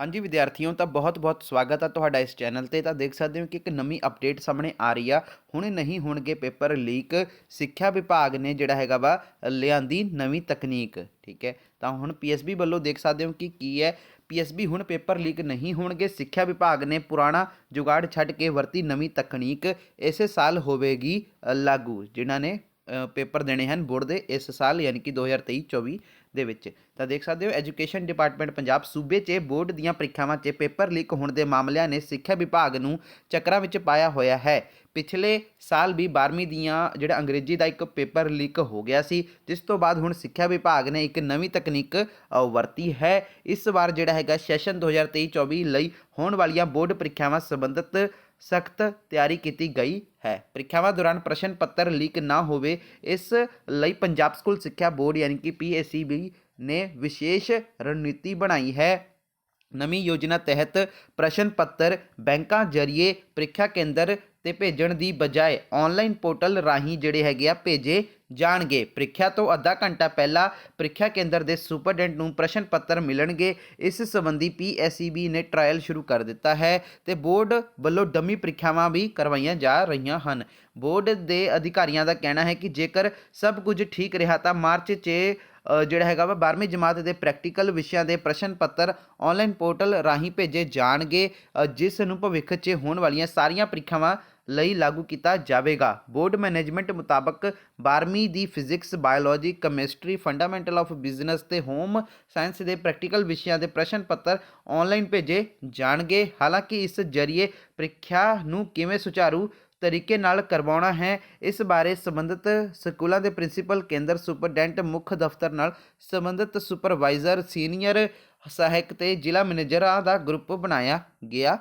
ਹਾਂਜੀ ਵਿਦਿਆਰਥੀਓ, ਤਾਂ ਬਹੁਤ-ਬਹੁਤ ਸਵਾਗਤ ਹੈ ਤੁਹਾਡਾ ਇਸ ਚੈਨਲ ਤੇ। ਤਾਂ ਦੇਖ ਸਕਦੇ ਹੋ ਕਿ ਇੱਕ ਨਵੀਂ ਅਪਡੇਟ ਸਾਹਮਣੇ ਆ ਰਹੀ ਆ। ਹੁਣੇ ਨਹੀਂ ਹੋਣਗੇ ਪੇਪਰ ਲੀਕ ਸਿੱਖਿਆ ਵਿਭਾਗ ਨੇ ਜਿਹੜਾ ਹੈਗਾ ਵਾ, ਲਿਆਂਦੀ ਨਵੀਂ ਤਕਨੀਕ, ਠੀਕ ਹੈ? ਤਾਂ ਹੁਣ ਪੀਐਸਬੀ ਵੱਲੋਂ ਦੇਖ ਸਕਦੇ ਹੋ ਕਿ ਕੀ ਹੈ? ਪੀਐਸਬੀ ਹੁਣ ਪੇਪਰ ਲੀਕ ਨਹੀਂ ਹੋਣਗੇ। ਸਿੱਖਿਆ ਵਿਭਾਗ ਨੇ ਪੁਰਾਣਾ ਜੁਗਾੜ ਛੱਡ ਕੇ ਵਰਤੀ ਨਵੀਂ ਤਕਨੀਕ, ਇਸੇ ਸਾਲ ਹੋਵੇਗੀ ਲਾਗੂ, ਜਿਨ੍ਹਾਂ ਨੇ ਪੇਪਰ ਦੇਣੇ ਹਨ ਬੋਰਡ ਦੇ ਇਸ ਸਾਲ, ਯਾਨੀ ਕਿ 2023-24 ਦੇ ਵਿੱਚ। ਤਾਂ ਦੇਖ ਸਕਦੇ ਹੋ ਐਜੂਕੇਸ਼ਨ ਡਿਪਾਰਟਮੈਂਟ ਪੰਜਾਬ ਸੂਬੇ 'ਚ ਬੋਰਡ ਦੀਆਂ ਪ੍ਰੀਖਿਆਵਾਂ 'ਚ ਪੇਪਰ ਲੀਕ ਹੋਣ ਦੇ ਮਾਮਲਿਆਂ ਨੇ ਸਿੱਖਿਆ ਵਿਭਾਗ ਨੂੰ ਚੱਕਰਾਂ ਵਿੱਚ ਪਾਇਆ ਹੋਇਆ ਹੈ। ਪਿਛਲੇ ਸਾਲ ਵੀ 12ਵੀਂ ਦੀਆਂ ਜਿਹੜਾ ਅੰਗਰੇਜ਼ੀ ਦਾ ਇੱਕ ਪੇਪਰ ਲੀਕ ਹੋ ਗਿਆ ਸੀ, ਜਿਸ ਤੋਂ ਬਾਅਦ ਹੁਣ ਸਿੱਖਿਆ ਵਿਭਾਗ ਨੇ ਇੱਕ ਨਵੀਂ ਤਕਨੀਕ ਵਰਤੀ ਹੈ। ਇਸ ਵਾਰ ਜਿਹੜਾ ਹੈਗਾ, ਸੈਸ਼ਨ 2023-24 ਲਈ ਹੋਣ ਵਾਲੀਆਂ ਬੋਰਡ ਪ੍ਰੀਖਿਆਵਾਂ ਸੰਬੰਧਿਤ ਸਖਤ ਤਿਆਰੀ ਕੀਤੀ ਗਈ ਹੈ ਪ੍ਰੀਖਿਆਵਾਂ ਦੌਰਾਨ ਪ੍ਰਸ਼ਨ ਪੱਤਰ ਲੀਕ ਨਾ ਹੋਵੇ ਇਸ ਲਈ ਪੰਜਾਬ ਸਕੂਲ ਸਿੱਖਿਆ ਬੋਰਡ ਯਾਨੀ ਕਿ ਪੀਐਸਸੀਬੀ ਨੇ ਵਿਸ਼ੇਸ਼ ਰਣਨੀਤੀ ਬਣਾਈ ਹੈ ਨਵੀਂ ਯੋਜਨਾ ਤਹਿਤ ਪ੍ਰਸ਼ਨ ਪੱਤਰ ਬੈਂਕਾਂ ਜ਼ਰੀਏ ਪ੍ਰੀਖਿਆ ਕੇਂਦਰ ਤੇ ਭੇਜਣ ਦੀ ਬਜਾਏ ਆਨਲਾਈਨ ਪੋਰਟਲ ਰਾਹੀਂ ਜਿਹੜੇ ਹੈਗੇ ਆ ਭੇਜੇ ਜਾਣਗੇ। ਪ੍ਰੀਖਿਆ ਤੋਂ ਅੱਧਾ ਘੰਟਾ ਪਹਿਲਾਂ ਪ੍ਰੀਖਿਆ ਕੇਂਦਰ ਦੇ ਸੁਪਰਡੈਂਟ ਨੂੰ ਪ੍ਰਸ਼ਨ ਪੱਤਰ ਮਿਲਣਗੇ। ਇਸ ਸੰਬੰਧੀ ਪੀਐਸਸੀਬੀ ਨੇ ਟ੍ਰਾਇਲ ਸ਼ੁਰੂ ਕਰ ਦਿੱਤਾ ਹੈ ਤੇ ਬੋਰਡ ਵੱਲੋਂ ਡਮੀ ਪ੍ਰੀਖਿਆਵਾਂ ਵੀ ਕਰਵਾਈਆਂ ਜਾ ਰਹੀਆਂ ਹਨ। ਬੋਰਡ ਦੇ ਅਧਿਕਾਰੀਆਂ ਦਾ ਕਹਿਣਾ ਹੈ ਕਿ ਜੇਕਰ ਸਭ ਕੁਝ ਠੀਕ ਰਿਹਾ ਤਾਂ ਮਾਰਚ 'ਚ ਜਿਹੜਾ ਹੈਗਾ ਵਾ 12ਵੀਂ ਜਮਾਤ ਦੇ ਪ੍ਰੈਕਟੀਕਲ ਵਿਸ਼ਿਆਂ ਦੇ ਪ੍ਰਸ਼ਨ ਪੱਤਰ ਆਨਲਾਈਨ ਪੋਰਟਲ ਰਾਹੀਂ ਭੇਜੇ ਜਾਣਗੇ। ਜਿਸ ਨੂੰ ਭਵਿੱਖ 'ਚ ਹੋਣ ਵਾਲੀਆਂ ਸਾਰੀਆਂ ਪ੍ਰੀਖਿਆਵਾਂ ਲਈ ਲਾਗੂ ਕੀਤਾ ਜਾਵੇਗਾ। ਬੋਰਡ ਮੈਨੇਜਮੈਂਟ ਮੁਤਾਬਕ 12ਵੀਂ ਦੀ physics, biology, chemistry, fundamental of business ਤੇ ਹੋਮ ਸਾਇੰਸ ਦੇ ਪ੍ਰੈਕਟੀਕਲ ਵਿਸ਼ਿਆਂ ਦੇ ਪ੍ਰਸ਼ਨ ਪੱਤਰ ਆਨਲਾਈਨ ਭੇਜੇ ਜਾਣਗੇ। ਹਾਲਾਂਕਿ ਇਸ ਜਰੀਏ ਪ੍ਰੀਖਿਆ ਨੂੰ ਕਿਵੇਂ ਸੁਚਾਰੂ ਤਰੀਕੇ ਨਾਲ ਕਰਵਾਉਣਾ ਹੈ, ਇਸ ਬਾਰੇ ਸੰਬੰਧਿਤ ਸਕੂਲਾਂ ਦੇ ਪ੍ਰਿੰਸੀਪਲ, ਕੇਂਦਰ ਸੁਪਰਡੈਂਟ, ਮੁੱਖ ਦਫ਼ਤਰ ਨਾਲ ਸੰਬੰਧਿਤ ਸੁਪਰਵਾਈਜ਼ਰ, ਸੀਨੀਅਰ ਸਹਾਇਕ ਤੇ ਜ਼ਿਲ੍ਹਾ ਮੈਨੇਜਰਾਂ ਦਾ ਗਰੁੱਪ ਬਣਾਇਆ ਗਿਆ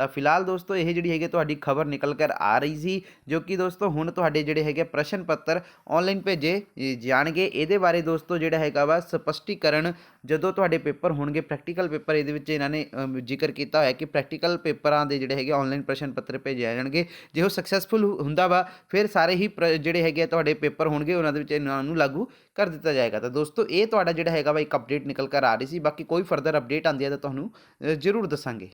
ਤਾਂ ਫਿਲਹਾਲ ਦੋਸਤੋ, ਇਹ ਜਿਹੜੀ ਹੈਗੀ ਤੁਹਾਡੀ ਖਬਰ ਨਿਕਲ ਕਰ ਆ ਰਹੀ ਸੀ, ਜੋ ਕਿ ਦੋਸਤੋ ਹੁਣ ਤੁਹਾਡੇ ਜਿਹੜੇ ਹੈਗੇ ਪ੍ਰਸ਼ਨ ਪੱਤਰ ਆਨਲਾਈਨ ਭੇਜੇ ਜਾਣਗੇ। ਇਹਦੇ ਬਾਰੇ ਦੋਸਤੋ ਜਿਹੜਾ ਹੈਗਾ ਵਾ ਸਪਸ਼ਟੀਕਰਨ ਜਦੋਂ ਤੁਹਾਡੇ ਪੇਪਰ ਹੋਣਗੇ ਪ੍ਰੈਕਟੀਕਲ ਪੇਪਰ ਇਹਦੇ ਵਿੱਚ ਇਹਨਾਂ ਨੇ ਜ਼ਿਕਰ ਕੀਤਾ ਹੋਇਆ ਕਿ ਪ੍ਰੈਕਟੀਕਲ ਪੇਪਰਾਂ ਦੇ ਜਿਹੜੇ ਹੈਗੇ ਆਨਲਾਈਨ ਪ੍ਰਸ਼ਨ ਪੱਤਰ ਭੇਜੇ ਜਾਣਗੇ। ਜੇ ਉਹ ਸਕਸੈਸਫੁਲ ਹੁੰਦਾ ਵਾ, ਫਿਰ ਸਾਰੇ ਹੀ ਪ੍ਰ- ਜਿਹੜੇ ਹੈਗੇ ਆ ਤੁਹਾਡੇ ਪੇਪਰ ਹੋਣਗੇ, ਉਹਨਾਂ ਦੇ ਵਿੱਚ ਇਹਨਾਂ ਨੂੰ ਲਾਗੂ ਕਰ ਦਿੱਤਾ ਜਾਏਗਾ। ਤਾਂ ਦੋਸਤੋ, ਇਹ ਤੁਹਾਡਾ ਜਿਹੜਾ ਹੈਗਾ ਵਾ ਇੱਕ ਅਪਡੇਟ ਨਿਕਲ ਕਰ ਆ ਰਹੀ ਸੀ। ਬਾਕੀ ਕੋਈ ਫਰਦਰ ਅਪਡੇਟ ਆਉਂਦੀ ਹੈ ਤਾਂ ਤੁਹਾਨੂੰ ਜ਼ਰੂਰ ਦੱਸਾਂਗੇ।